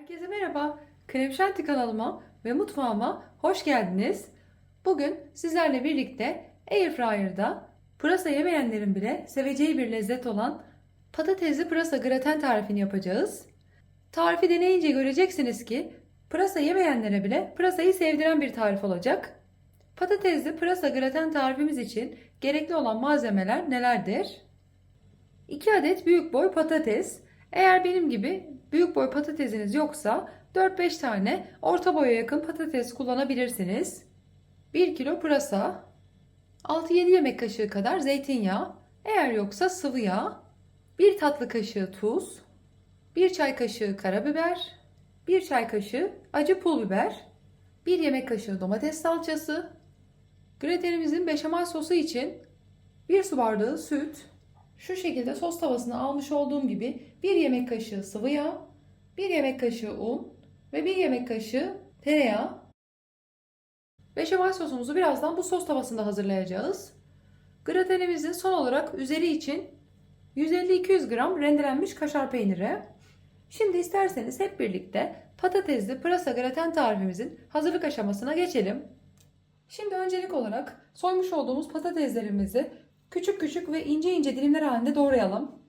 Herkese merhaba. Krem Şanti kanalıma ve mutfağıma hoş geldiniz. Bugün sizlerle birlikte Airfryer'da pırasa yemeyenlerin bile seveceği bir lezzet olan patatesli pırasa graten tarifini yapacağız. Tarifi deneyince göreceksiniz ki pırasa yemeyenlere bile pırasayı sevdiren bir tarif olacak. Patatesli pırasa graten tarifimiz için gerekli olan malzemeler nelerdir? 2 adet büyük boy patates. Eğer benim gibi büyük boy patatesiniz yoksa 4-5 tane orta boya yakın patates kullanabilirsiniz. 1 kilo pırasa, 6-7 yemek kaşığı kadar zeytinyağı, eğer yoksa sıvı yağ, 1 tatlı kaşığı tuz, 1 çay kaşığı karabiber, 1 çay kaşığı acı pul biber, 1 yemek kaşığı domates salçası, gratenimizin beşamel sosu için 1 su bardağı süt, şu şekilde sos tavasına almış olduğum gibi 1 yemek kaşığı sıvı yağ, 1 yemek kaşığı un ve 1 yemek kaşığı tereyağı. Beşamel sosumuzu birazdan bu sos tavasında hazırlayacağız. Gratenimizin son olarak üzeri için 150-200 gram rendelenmiş kaşar peyniri. Şimdi isterseniz hep birlikte patatesli pırasa graten tarifimizin hazırlık aşamasına geçelim. Şimdi öncelik olarak soymuş olduğumuz patateslerimizi küçük küçük ve ince ince dilimler halinde doğrayalım.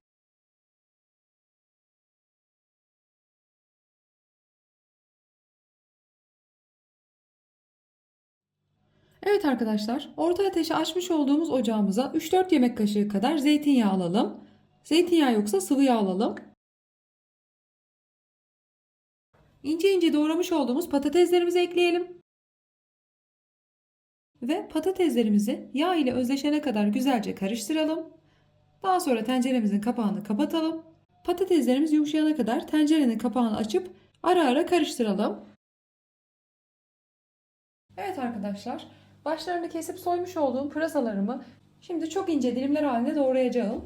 Evet arkadaşlar, orta ateşe açmış olduğumuz ocağımıza 3-4 yemek kaşığı kadar zeytinyağı alalım. Zeytinyağı yoksa sıvı yağ alalım. İnce ince doğramış olduğumuz patateslerimizi ekleyelim. Ve patateslerimizi yağ ile özleşene kadar güzelce karıştıralım. Daha sonra tenceremizin kapağını kapatalım. Patateslerimiz yumuşayana kadar tencerenin kapağını açıp ara ara karıştıralım. Evet arkadaşlar, başlarını kesip soymuş olduğum pırasalarımı şimdi çok ince dilimler halinde doğrayacağım.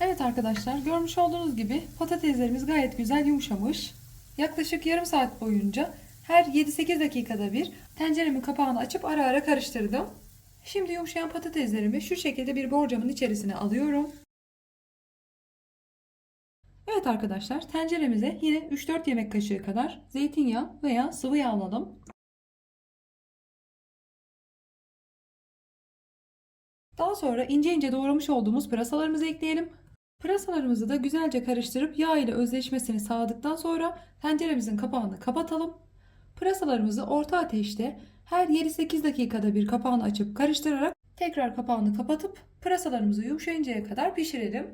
Evet arkadaşlar görmüş olduğunuz gibi patateslerimiz gayet güzel yumuşamış. Yaklaşık yarım saat boyunca her 7-8 dakikada bir tenceremin kapağını açıp ara ara karıştırdım. Şimdi yumuşayan patateslerimi şu şekilde bir borcamın içerisine alıyorum. Evet arkadaşlar tenceremize yine 3-4 yemek kaşığı kadar zeytinyağı veya sıvı yağ alalım. Daha sonra ince ince doğramış olduğumuz pırasalarımızı ekleyelim. Pırasalarımızı da güzelce karıştırıp yağ ile özleşmesini sağladıktan sonra tenceremizin kapağını kapatalım. Pırasalarımızı orta ateşte her 7-8 dakikada bir kapağını açıp karıştırarak tekrar kapağını kapatıp pırasalarımızı yumuşayıncaya kadar pişirelim.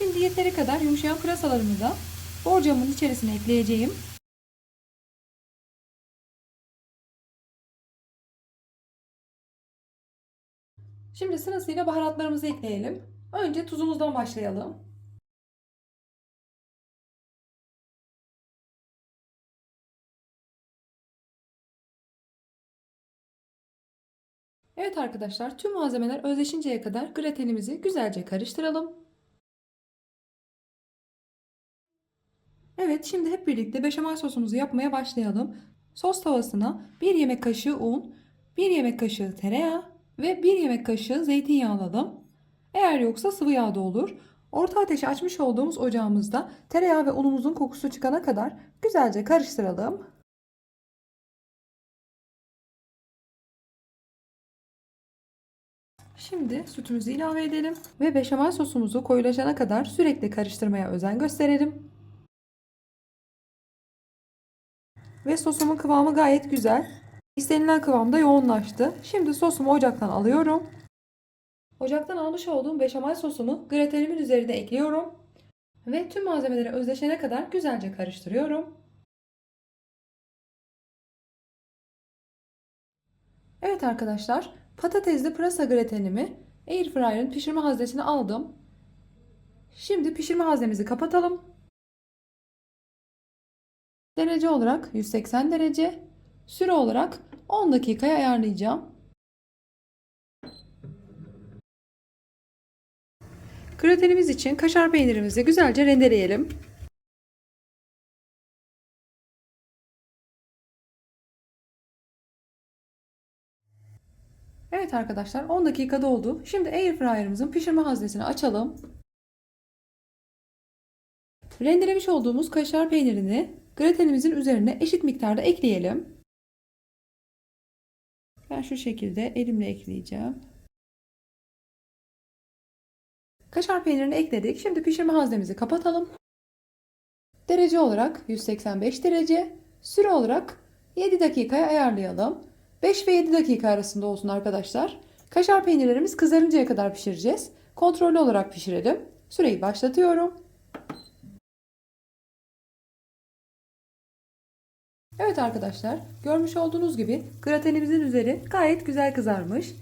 Şimdi yeteri kadar yumuşayan pırasalarımı da borcamın içerisine ekleyeceğim. Şimdi sırasıyla baharatlarımızı ekleyelim. Önce tuzumuzdan başlayalım. Evet arkadaşlar tüm malzemeler özleşinceye kadar gratenimizi güzelce karıştıralım. Evet şimdi hep birlikte beşamel sosumuzu yapmaya başlayalım. Sos tavasına 1 yemek kaşığı un, 1 yemek kaşığı tereyağı ve 1 yemek kaşığı zeytinyağı alalım. Eğer yoksa sıvı yağ da olur. Orta ateşe açmış olduğumuz ocağımızda tereyağı ve unumuzun kokusu çıkana kadar güzelce karıştıralım. Şimdi sütümüzü ilave edelim ve beşamel sosumuzu koyulaşana kadar sürekli karıştırmaya özen gösterelim. Ve sosumun kıvamı gayet güzel. İstenilen kıvamda yoğunlaştı. Şimdi sosumu ocaktan alıyorum. Ocaktan almış olduğum beşamel sosumu gratenimin üzerine ekliyorum. Ve tüm malzemeleri özleşene kadar güzelce karıştırıyorum. Evet arkadaşlar, patatesli pırasa gratenimi Airfryer'ın pişirme haznesine aldım. Şimdi pişirme haznemizi kapatalım Derece olarak 180 derece, süre olarak 10 dakikaya ayarlayacağım. Gratenimiz için kaşar peynirimizi güzelce rendeleyelim. Evet arkadaşlar 10 dakika doldu. Şimdi airfryer'ımızın pişirme haznesini açalım. Rendelemiş olduğumuz kaşar peynirini gratenimizin üzerine eşit miktarda ekleyelim. Ben şu şekilde elimle ekleyeceğim. Kaşar peynirini ekledik. Şimdi pişirme haznemizi kapatalım. Derece olarak 185 derece, süre olarak 7 dakikaya ayarlayalım. 5 ve 7 dakika arasında olsun arkadaşlar. Kaşar peynirlerimiz kızarıncaya kadar pişireceğiz. Kontrollü olarak pişirelim. Süreyi başlatıyorum. Evet arkadaşlar, görmüş olduğunuz gibi gratenimizin üzeri gayet güzel kızarmış.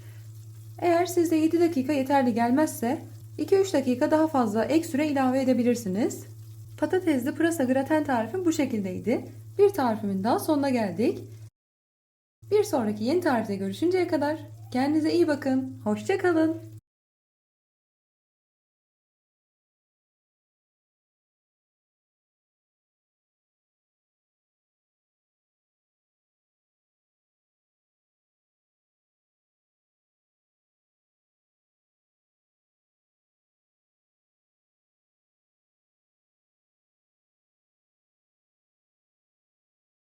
Eğer sizde 7 dakika yeterli gelmezse 2-3 dakika daha fazla ek süre ilave edebilirsiniz. Patatesli pırasa graten tarifim bu şekildeydi. Bir tarifimin daha sonuna geldik. Bir sonraki yeni tarifte görüşünceye kadar kendinize iyi bakın. Hoşçakalın.